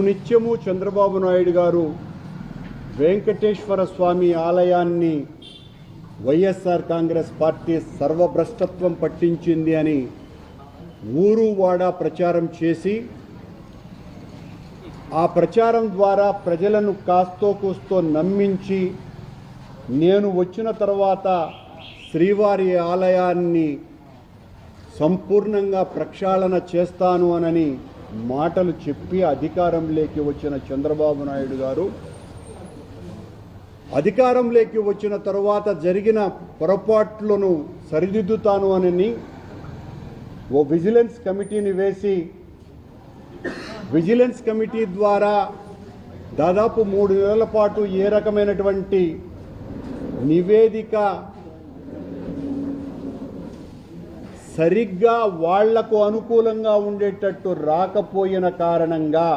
నిత్యము చంద్రబాబు నాయుడు గారు వెంకటేశ్వర స్వామి ఆలయాన్ని వైఎస్ఆర్ కాంగ్రెస్ పార్టీ సర్వభ్రష్టత్వం పట్టించింది అని ఊరు వాడా ప్రచారం చేసి ఆ ప్రచారం ద్వారా ప్రజలను కాస్తో కూస్తో నమ్మించి నేను వచ్చిన తర్వాత శ్రీవారి ఆలయాన్ని సంపూర్ణంగా ప్రక్షాళన చేస్తాను అనని మాటలు చెప్పి అధికారంలోకి వచ్చిన చంద్రబాబు నాయుడు గారు అధికారంలోకి వచ్చిన తరువాత జరిగిన పొరపాట్లను సరిదిద్దుతాను అని ఓ విజిలెన్స్ కమిటీని వేసి విజిలెన్స్ కమిటీ ద్వారా దాదాపు మూడు నెలల పాటు ఏ రకమైనటువంటి నివేదిక సరిగ్గా వాళ్ళకు అనుకూలంగా ఉండేటట్టు రాకపోయిన కారణంగా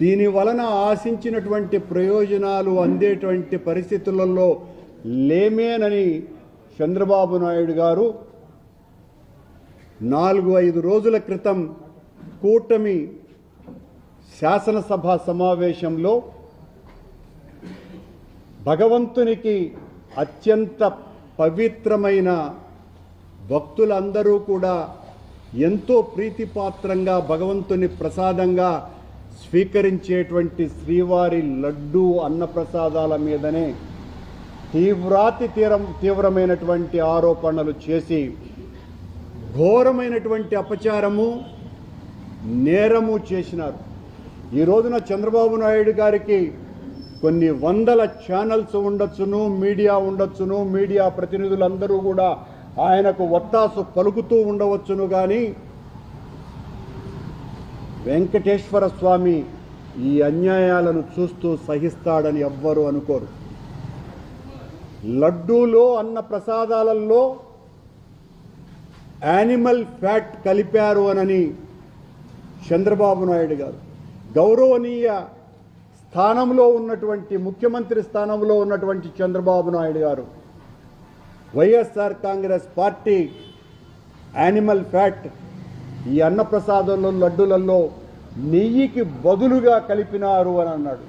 దీని వలన ఆశించినటువంటి ప్రయోజనాలు అందేటువంటి పరిస్థితులలో లేమేనని చంద్రబాబు నాయుడు గారు నాలుగు ఐదు రోజుల క్రితం కూటమి శాసనసభ సమావేశంలో భగవంతునికి అత్యంత పవిత్రమైన భక్తులందరూ కూడా ఎంతో ప్రీతిపాత్రంగా భగవంతుని ప్రసాదంగా స్వీకరించేటువంటి శ్రీవారి లడ్డు అన్నప్రసాదాల మీదనే తీవ్రాతి తీరం తీవ్రమైనటువంటి ఆరోపణలు చేసి ఘోరమైనటువంటి అపచారము నేరము చేసినారు. ఈ రోజున చంద్రబాబు నాయుడు గారికి కొన్ని వందల ఛానల్స్ ఉండొచ్చును మీడియా ఉండొచ్చును మీడియా ప్రతినిధులందరూ కూడా ఆయనకు ఒత్తాసు పలుకుతూ ఉండవచ్చును కానీ వెంకటేశ్వర స్వామి ఈ అన్యాయాలను చూస్తూ సహిస్తాడని ఎవ్వరూ అనుకోరు. లడ్డూలో అన్న ప్రసాదాలలో యానిమల్ ఫ్యాట్ కలిపారు అనని చంద్రబాబు నాయుడు గారు. గౌరవనీయ స్థానంలో ఉన్నటువంటి ముఖ్యమంత్రి స్థానంలో ఉన్నటువంటి చంద్రబాబు నాయుడు గారు YSR Congress party animal fat ఈ అన్నప్రసాదంలో లడ్డులలో నెయ్యికి బదులుగా కలిపినారు అని అన్నాడు.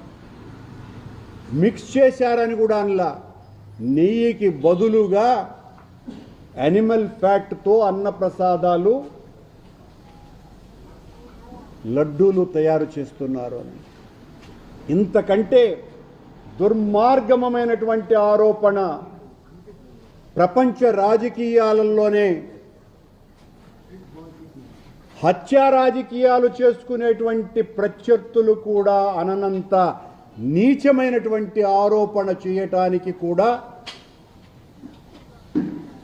మిక్స్ చేశారని కూడా అనలా. నెయ్యికి బదులుగా యానిమల్ ఫ్యాట్తో అన్నప్రసాదాలు లడ్డూలు తయారు చేస్తున్నారు అని. ఇంతకంటే దుర్మార్గమైనటువంటి ఆరోపణ ప్రపంచ రాజకీయాలలోనే హత్యా రాజకీయాలు చేసుకునేటువంటి ప్రత్యర్థులు కూడా అననంత నీచమైనటువంటి ఆరోపణ చేయటానికి కూడా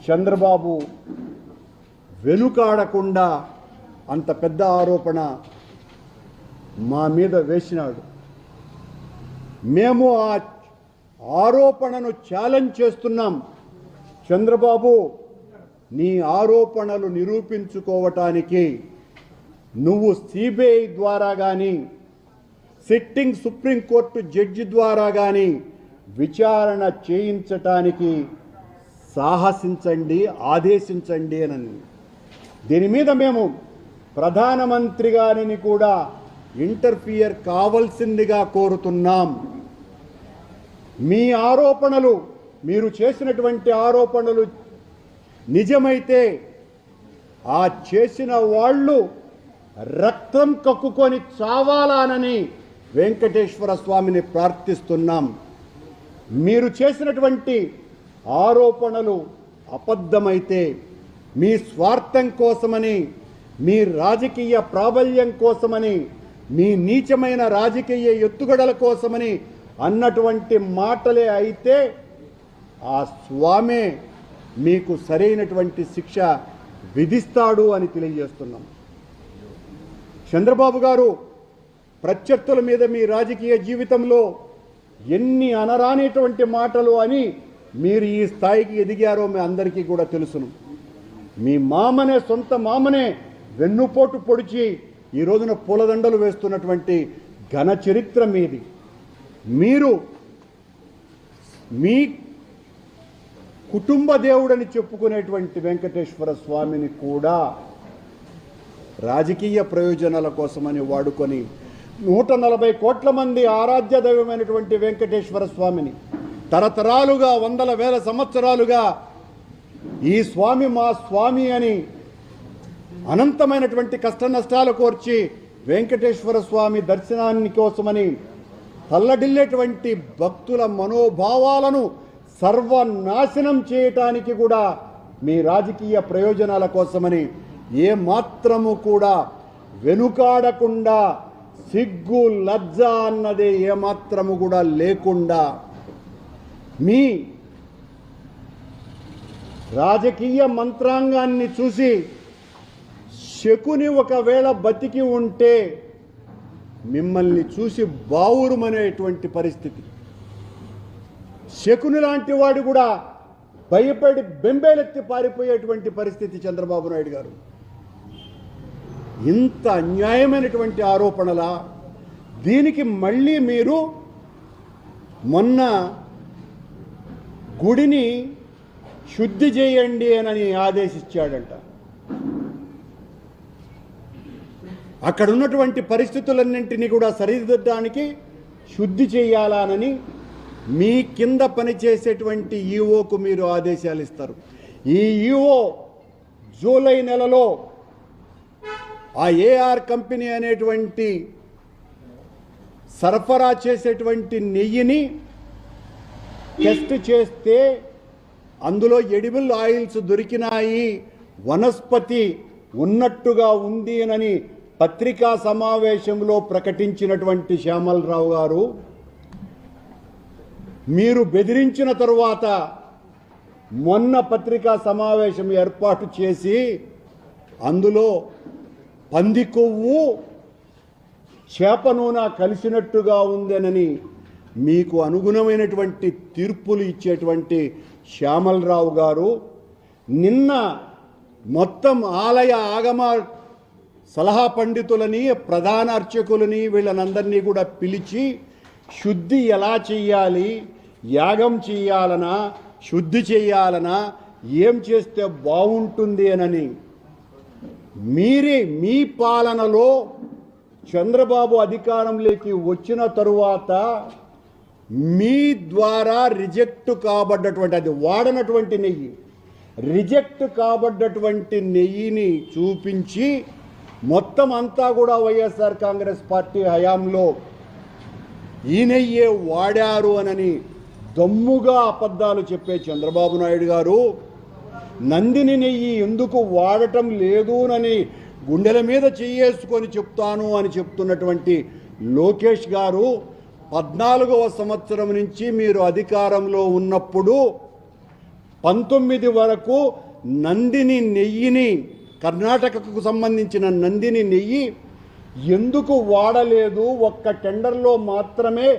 చంద్రబాబు వెనుకాడకుండా అంత పెద్ద ఆరోపణ మా మీద వేసినాడు. మేము ఆ ఆరోపణను ఛాలెంజ్ చేస్తున్నాం. చంద్రబాబు నీ ఆరోపణలు నిరూపించుకోవటానికి నువ్వు సిబిఐ ద్వారా కానీ సిట్టింగ్ సుప్రీంకోర్టు జడ్జి ద్వారా కానీ విచారణ చేయించటానికి సాహసించండి ఆదేశించండి అని దీని మీద మేము ప్రధానమంత్రి గారిని కూడా ఇంటర్ఫియర్ కావలసిందిగా కోరుతున్నాం. మీ ఆరోపణలు మీరు చేసినటువంటి ఆరోపణలు నిజమైతే ఆ చేసిన వాళ్ళు రక్తం కక్కుకొని చావాలానని వెంకటేశ్వర స్వామిని ప్రార్థిస్తున్నాం. మీరు చేసినటువంటి ఆరోపణలు అబద్ధమైతే మీ స్వార్థం కోసమని మీ రాజకీయ ప్రాబల్యం కోసమని మీ నీచమైన రాజకీయ ఎత్తుగడల కోసమని అన్నటువంటి మాటలే అయితే ఆ స్వామే మీకు సరైనటువంటి శిక్ష విధిస్తాడు అని తెలియజేస్తున్నాం. చంద్రబాబు గారు ప్రత్యర్థుల మీద మీ రాజకీయ జీవితంలో ఎన్ని అనరానేటువంటి మాటలు అని మీరు ఈ స్థాయికి ఎదిగారో మీ అందరికీ కూడా తెలుసును. మీ మామనే సొంత మామనే వెన్నుపోటు పొడిచి ఈ రోజున పూలదండలు వేస్తున్నటువంటి ఘన చరిత్ర మీది. మీరు మీ కుటుంబ దేవుడని చెప్పుకునేటువంటి వెంకటేశ్వర స్వామిని కూడా రాజకీయ ప్రయోజనాల కోసమని వాడుకొని నూట నలభై కోట్ల మంది ఆరాధ్య దైవమైనటువంటి వెంకటేశ్వర స్వామిని తరతరాలుగా వందల వేల సంవత్సరాలుగా ఈ స్వామి మా స్వామి అని అనంతమైనటువంటి కష్ట నష్టాలు కోర్చి వెంకటేశ్వర స్వామి దర్శనాన్ని కోసమని తల్లడిల్లేటువంటి భక్తుల మనోభావాలను సర్వనాశనం చేయటానికి కూడా మీ రాజకీయ ప్రయోజనాల కోసమని ఏ మాత్రము కూడా వెనుకాడకుండా సిగ్గు లజ్జ అన్నదే ఏమాత్రము కూడా లేకుండా మీ రాజకీయ మంత్రాంగాన్ని చూసి శకుని ఒకవేళ బతికి ఉంటే మిమ్మల్ని చూసి బావురుమనేటువంటి పరిస్థితి. శకుని లాంటి వాడు కూడా భయపడి బెంబేలెత్తి పారిపోయేటువంటి పరిస్థితి చంద్రబాబు నాయుడు గారు. ఇంత అన్యాయమైనటువంటి ఆరోపణలా దీనికి మళ్ళీ మీరు మొన్న గుడిని శుద్ధి చేయండి అని ఆదేశించాడంట. అక్కడ ఉన్నటువంటి పరిస్థితులన్నింటినీ కూడా సరిదిద్దడానికి శుద్ధి చేయాలానని మీ కింద పనిచేసేటువంటి ఈఓకు మీరు ఆదేశాలు ఇస్తారు. ఈ ఈఓ జూలై నెలలో ఆ ఏఆర్ కంపెనీ అనేటువంటి సరఫరా చేసేటువంటి నెయ్యిని టెస్ట్ చేస్తే అందులో ఎడిబుల్ ఆయిల్స్ దొరికినాయి వనస్పతి ఉన్నట్టుగా ఉంది అని పత్రికా సమావేశంలో ప్రకటించినటువంటి శ్యామలరావు గారు మీరు బెదిరించిన తరువాత మొన్న పత్రికా సమావేశం ఏర్పాటు చేసి అందులో పంది కొవ్వు చేప నూనె కలిసినట్టుగా ఉందనని మీకు అనుగుణమైనటువంటి తీర్పులు ఇచ్చేటువంటి శ్యామలరావు గారు నిన్న మొత్తం ఆలయ ఆగమ సలహా పండితులని ప్రధాన అర్చకులని వీళ్ళనందరినీ కూడా పిలిచి శుద్ధి ఎలా చెయ్యాలి? యాగం చేయాలనా? శుద్ధి చేయాలనా? ఏం చేస్తే బాగుంటుంది అనని. మీరే మీ పాలనలో చంద్రబాబు అధికారంలోకి వచ్చిన తరువాత మీ ద్వారా రిజెక్ట్ కాబడ్డటువంటి అది వాడనటువంటి నెయ్యి. రిజెక్ట్ కాబడ్డటువంటి నెయ్యిని చూపించి మొత్తం అంతా కూడా వైఎస్ఆర్ కాంగ్రెస్ పార్టీ హయాంలో ఈ నెయ్యే వాడారు అనని దమ్ముగా అబద్ధాలు చెప్పే చంద్రబాబు నాయుడు గారు నందిని నెయ్యి ఎందుకు వాడటం లేదునని గుండెల మీద చెయ్యేసుకొని చెప్తాను అని చెప్తున్నటువంటి లోకేష్ గారు పద్నాలుగవ సంవత్సరం నుంచి మీరు అధికారంలో ఉన్నప్పుడు పంతొమ్మిది వరకు నందిని నెయ్యిని కర్ణాటకకు సంబంధించిన నందిని నెయ్యి ఎందుకు వాడలేదు ఒక్క టెండర్లో మాత్రమే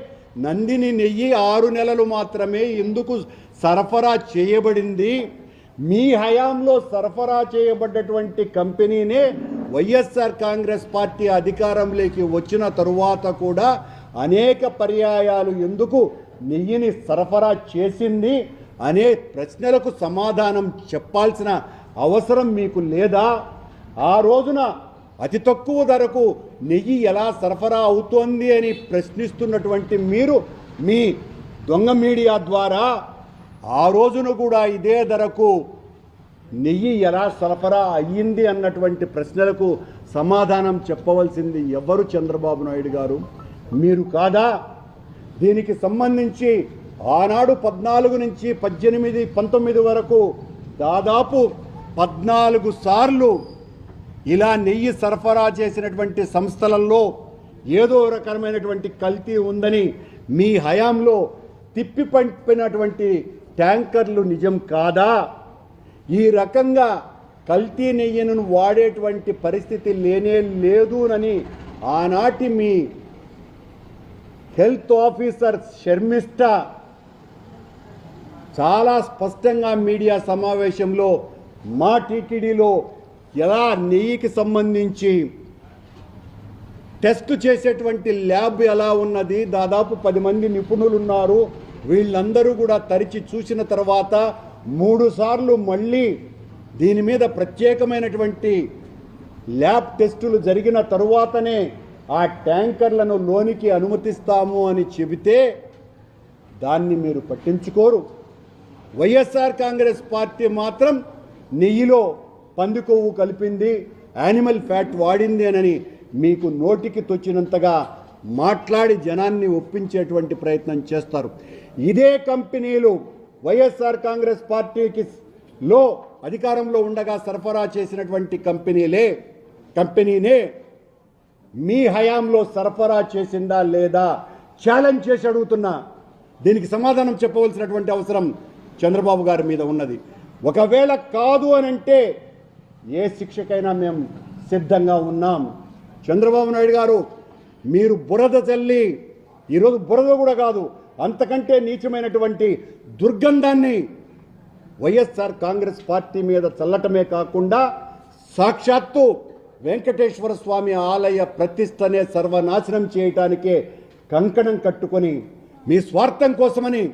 నందిని నెయ్యి ఆరు నెలలు మాత్రమే ఎందుకు సరఫరా చేయబడింది? మీ హయాంలో సరఫరా చేయబడ్డటువంటి కంపెనీనే వైఎస్ఆర్ కాంగ్రెస్ పార్టీ అధికారంలోకి వచ్చిన తరువాత కూడా అనేక పర్యాయాలు ఎందుకు నెయ్యిని సరఫరా చేసింది అనే ప్రశ్నలకు సమాధానం చెప్పాల్సిన అవసరం మీకు లేదా? ఆ రోజున అతి తక్కువ ధరకు నెయ్యి ఎలా సరఫరా అవుతోంది అని ప్రశ్నిస్తున్నటువంటి మీరు మీ దొంగ మీడియా ద్వారా ఆ రోజున కూడా ఇదే ధరకు నెయ్యి ఎలా సరఫరా అయ్యింది అన్నటువంటి ప్రశ్నలకు సమాధానం చెప్పవలసింది ఎవరు చంద్రబాబు నాయుడు గారు? మీరు కాదా? దీనికి సంబంధించి ఆనాడు పద్నాలుగు నుంచి పద్దెనిమిది పంతొమ్మిది వరకు దాదాపు పద్నాలుగు సార్లు ఇలా నెయ్యి సరఫరా చేసినటువంటి సంస్థలలో ఏదో రకమైనటువంటి కల్తీ ఉందని మీ హయాంలో తిప్పి పంపినటువంటి ట్యాంకర్లు నిజం కాదా? ఈ రకంగా కల్తీ నెయ్యను వాడేటువంటి పరిస్థితి లేనే లేదునని ఆనాటి మీ హెల్త్ ఆఫీసర్ శర్మిష్ట చాలా స్పష్టంగా మీడియా సమావేశంలో మా టీటీడీలో ఎలా నెయ్యికి సంబంధించి టెస్ట్ చేసేటువంటి ల్యాబ్ ఎలా ఉన్నది? దాదాపు పది మంది నిపుణులు ఉన్నారు వీళ్ళందరూ కూడా తరిచి చూసిన తర్వాత మూడు సార్లు మళ్ళీ దీని మీద ప్రత్యేకమైనటువంటి ల్యాబ్ టెస్టులు జరిగిన తరువాతనే ఆ ట్యాంకర్లను లోనికి అనుమతిస్తాము అని చెబితే దాన్ని మీరు పట్టించుకోరు. వైఎస్ఆర్ కాంగ్రెస్ పార్టీ మాత్రం నెయ్యిలో పంది కొవ్వు కలిపింది యానిమల్ ఫ్యాట్ వాడింది అని మీకు నోటికి తొచ్చినంతగా మాట్లాడి జనాన్ని ఒప్పించేటువంటి ప్రయత్నం చేస్తారు. ఇదే కంపెనీలు వైఎస్ఆర్ కాంగ్రెస్ పార్టీకి లో అధికారంలో ఉండగా సరఫరా చేసినటువంటి కంపెనీలే కంపెనీనే మీ హయాంలో సరఫరా చేసిందా లేదా ఛాలెంజ్ చేసి అడుగుతున్నా. దీనికి సమాధానం చెప్పవలసినటువంటి అవసరం చంద్రబాబు గారి మీద ఉన్నది. ఒకవేళ కాదు అని అంటే ఏ శిక్షకైనా మేము సిద్ధంగా ఉన్నాం. చంద్రబాబు నాయుడు గారు మీరు బురద చల్లి ఈరోజు బురద కూడా కాదు అంతకంటే నీచమైనటువంటి దుర్గంధాన్ని వైఎస్ఆర్ కాంగ్రెస్ పార్టీ మీద చల్లటమే కాకుండా సాక్షాత్తు వెంకటేశ్వర స్వామి ఆలయ ప్రతిష్టనే సర్వనాశనం చేయటానికే కంకణం కట్టుకొని మీ స్వార్థం కోసమని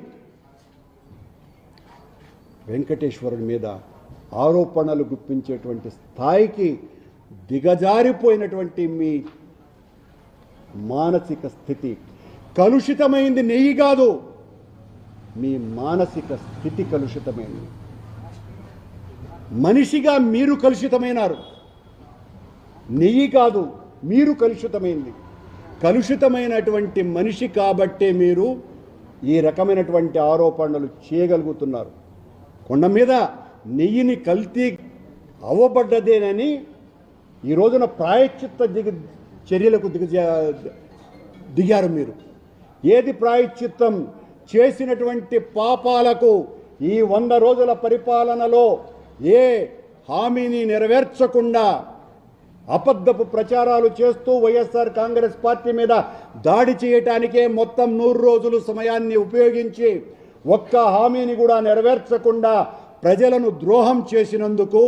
వెంకటేశ్వరుడి మీద ఆరోపణలు గుప్పించేటువంటి స్థాయికి దిగజారిపోయినటువంటి మీ మానసిక స్థితి. కలుషితమైంది నెయ్యి కాదు మీ మానసిక స్థితి కలుషితమైంది. మనిషిగా మీరు కలుషితమైనారు. నెయ్యి కాదు మీరు కలుషితమైంది. కలుషితమైనటువంటి మనిషి కాబట్టే మీరు ఈ రకమైనటువంటి ఆరోపణలు చేయగలుగుతున్నారు. కొండ మీద నెయ్యిని కల్తీ అవ్వబడ్డదేనని ఈ రోజున ప్రాయశ్చిత్త దిగ చర్యలకు దిగ దిగారు మీరు. ఏది ప్రాయశ్చిత్తం చేసినటువంటి పాపాలకు ఈ వంద రోజుల పరిపాలనలో ఏ హామీని నెరవేర్చకుండా అబద్ధపు ప్రచారాలు చేస్తూ వైఎస్ఆర్ కాంగ్రెస్ పార్టీ మీద దాడి చేయటానికే మొత్తం నూరు రోజులు సమయాన్ని ఉపయోగించి ఒక్క హామీని కూడా నెరవేర్చకుండా ప్రజలను ద్రోహం చేసినందుకు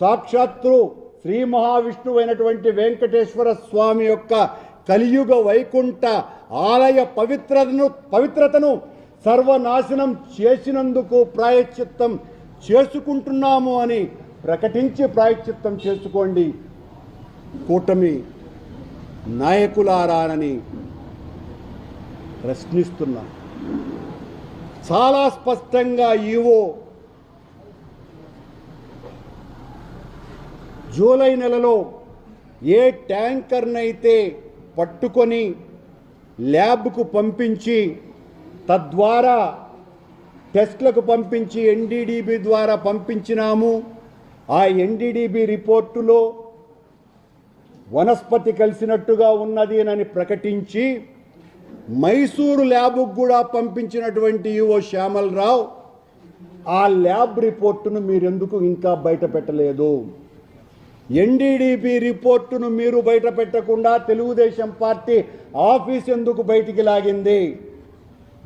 సాక్షాత్తు శ్రీ మహావిష్ణువైనటువంటి వెంకటేశ్వర స్వామి యొక్క కలియుగ వైకుంఠ ఆలయ పవిత్రతను పవిత్రతను సర్వనాశనం చేసినందుకు ప్రాయశ్చిత్తం చేసుకుంటున్నాము అని ప్రకటించి ప్రాయశ్చిత్తం చేసుకోండి. కూటమి నాయకులారానని ప్రశ్నిస్తున్నా. చాలా స్పష్టంగా ఈవో జూలై నెలలో ఏ ట్యాంకర్నైతే పట్టుకొని ల్యాబ్కు పంపించి తద్వారా టెస్ట్లకు పంపించి ఎన్డీడీబీ ద్వారా పంపించినాము ఆ ఎన్డీడీబీ రిపోర్టులో వనస్పతి కలిసినట్టుగా ఉన్నది అని ప్రకటించి మైసూరు ల్యాబ్కు కూడా పంపించినటువంటి ఈవో శ్యామలరావు ఆ ల్యాబ్ రిపోర్టును మీరెందుకు ఇంకా బయట పెట్టలేదు ఎన్డీడీపీ రిపోర్టును మీరు బయట పెట్టకుండా తెలుగుదేశం పార్టీ ఆఫీస్ ఎందుకు బయటికి లాగింది?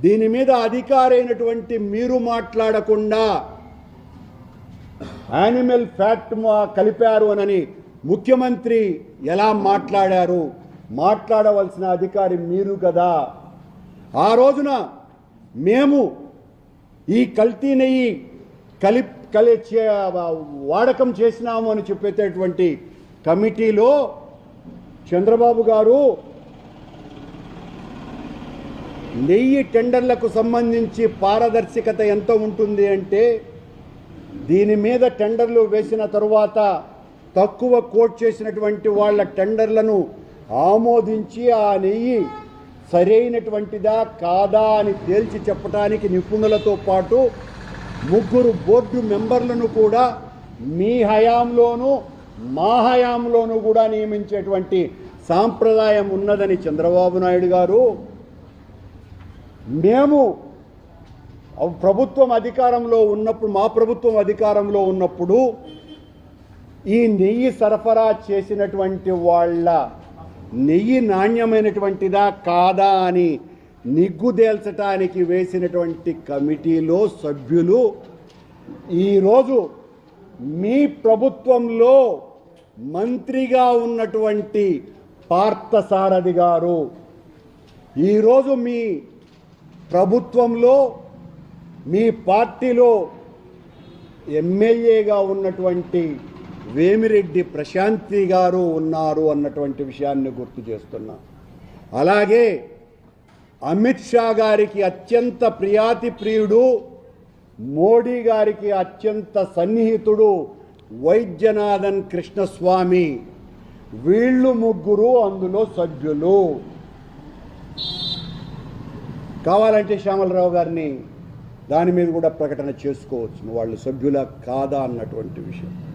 దీని మీద అధికారైనటువంటి మీరు మాట్లాడకుండా యానిమల్ ఫ్యాక్ట్ కలిపారు అనని ముఖ్యమంత్రి ఎలా మాట్లాడారు? మాట్లాడవలసిన అధికారి మీరు కదా. ఆ రోజున మేము ఈ కల్తీ నెయ్యి కలిపి కలి వాడకం చేసినాము అని చెప్పేటటువంటి కమిటీలో చంద్రబాబు గారు నెయ్యి టెండర్లకు సంబంధించి పారదర్శకత ఎంత ఉంటుంది అంటే దీని మీద టెండర్లు వేసిన తరువాత తక్కువ కోట్ చేసినటువంటి వాళ్ళ టెండర్లను ఆమోదించి ఆ నెయ్యి సరైనటువంటిదా కాదా అని తేల్చి చెప్పడానికి నిపుణులతో పాటు ముగ్గురు బోర్డు మెంబర్లను కూడా మీ హయాంలోనూ మా హయాంలోనూ కూడా నియమించేటువంటి సాంప్రదాయం ఉన్నదని చంద్రబాబు నాయుడు గారు. మేము ప్రభుత్వం అధికారంలో ఉన్నప్పుడు మా ప్రభుత్వం అధికారంలో ఉన్నప్పుడు ఈ నెయ్యి సరఫరా చేసినటువంటి వాళ్ళ నెయ్యి నాణ్యమైనటువంటిదా కాదా అని నిగ్గుదేల్చడానికి వేసినటువంటి కమిటీలో సభ్యులు ఈరోజు మీ ప్రభుత్వంలో మంత్రిగా ఉన్నటువంటి పార్థసారథి గారు ఈరోజు మీ ప్రభుత్వంలో మీ పార్టీలో ఎమ్మెల్యేగా ఉన్నటువంటి వేమిరెడ్డి ప్రశాంతి గారు ఉన్నారు అన్నటువంటి విషయాన్ని గుర్తు చేస్తున్నా. అలాగే అమిత్ షా గారికి అత్యంత ప్రియాతి ప్రియుడు మోడీ గారికి అత్యంత సన్నిహితుడు వైద్యనాథన్ కృష్ణస్వామి. వీళ్ళు ముగ్గురు అందులో సభ్యులు. కావాలంటే శ్యామలరావు గారిని దాని మీద కూడా ప్రకటన చేసుకోవచ్చు. వాళ్ళు సభ్యుల కాదా అన్నటువంటి విషయం.